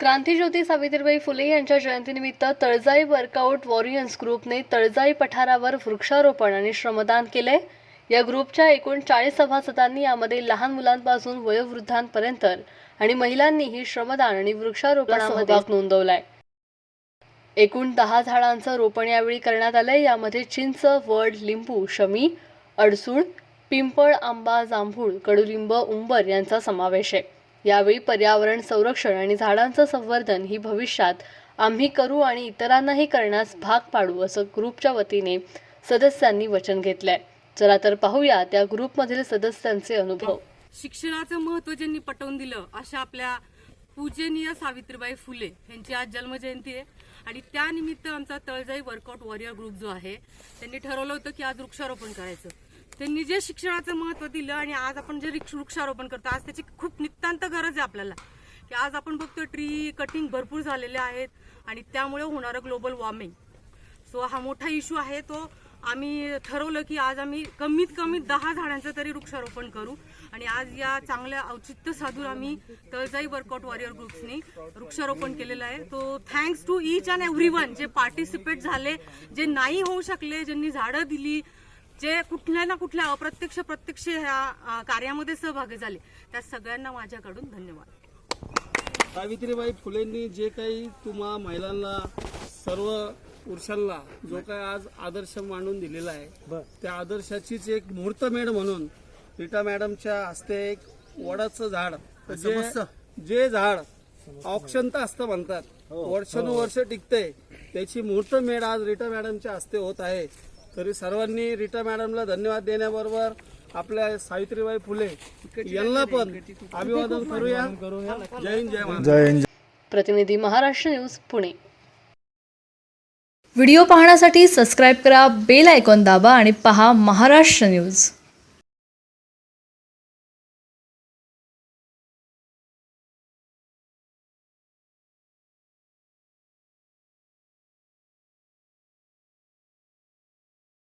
क्रांतीज्योती सावित्रीबाई फुले यांच्या जयंतीनिमित्त तळजाई वर्कआउट वॉरियर्स ग्रुपने तळजाई पठारावर वृक्षारोपण आणि श्रमदान केले. या ग्रुपच्या एकूण चाळीस सभासदांनी यामध्ये लहान मुलांपासून वयोवृद्धांपर्यंत आणि महिलांनीही श्रमदान आणि वृक्षारोपणामध्ये नोंदवलाय. एकूण दहा झाडांचं रोपण यावेळी करण्यात आलंय. यामध्ये चिंच वड लिंबू शमी अडसूळ पिंपळ आंबा जांभूळ कडुलिंब उंबर यांचा समावेश आहे. यावेळी पर्यावरण संरक्षण आणि झाडांचं संवर्धन ही भविष्यात आम्ही करू आणि इतरांनाही करण्यास भाग पाडू असं ग्रुपच्या वतीने सदस्यांनी वचन घेतलंय. चला तर पाहूया त्या ग्रुपमधील सदस्यांचे अनुभव. शिक्षणाचं महत्त्व ज्यांनी पटवून दिलं अशा आपल्या पूजनीय सावित्रीबाई फुले यांची आज जन्मजयंती आहे. आणि त्यानिमित्त आमचा तळजाई वर्कआउट वॉरियर ग्रुप जो आहे त्यांनी ठरवलं होतं की आज वृक्षारोपण करायचं. त्यांनी जे शिक्षणाचं महत्त्व दिलं आणि आज आपण जे वृक्ष- वृक्षारोपण करतो आज त्याची खूप नितांत आहे आपल्याला. की आज आपण बघतो ट्री कटिंग भरपूर झालेले आहेत आणि त्यामुळे होणारं ग्लोबल वॉर्मिंग सो हा मोठा इश्यू आहे. तो आम्ही ठरवलं की आज आम्ही कमीत कमी दहा झाडांचं तरी वृक्षारोपण करू. आणि आज या चांगल्या औचित्य साधून आम्ही तळजाई वर्कआउट वॉरियर ग्रुप्सनी वृक्षारोपण केलेलं आहे. तो thanks to each and every one जे पार्टिसिपेट झाले जे नाही होऊ शकले ज्यांनी झाडं दिली जे कुठल्या ना कुठल्या अप्रत्यक्ष प्रत्यक्ष ह्या कार्यामध्ये सहभागी झाले त्या सगळ्यांना माझ्याकडून धन्यवाद. सावित्रीबाई फुलेंनी जे काही तुम्हा महिलांना सर्व पुरुषांना जो काही आज आदर्श मांडून दिलेला आहे त्या आदर्शाचीच एक मुहूर्तमेढ म्हणून रीटा मॅडमच्या हस्ते एक वडाचं झाड जे जे झाड औक्षंत असतं म्हणतात वर्षानुवर्ष टिकते त्याची मुहूर्तमेढ आज रीटा मॅडमच्या हस्ते होत आहे. तरी सर्वांनी रीटा मॅडमला धन्यवाद देण्याबरोबर आपल्या सावित्रीबाई फुले यांना पण अभिवादन करूया. जय हिंद जय महाराष्ट्र. जय हिंद. प्रतिनिधी महाराष्ट्र न्यूज पुणे. व्हिडिओ पाहण्यासाठी सबस्क्राईब करा बेल आयकॉन दाबा आणि पहा महाराष्ट्र न्यूज.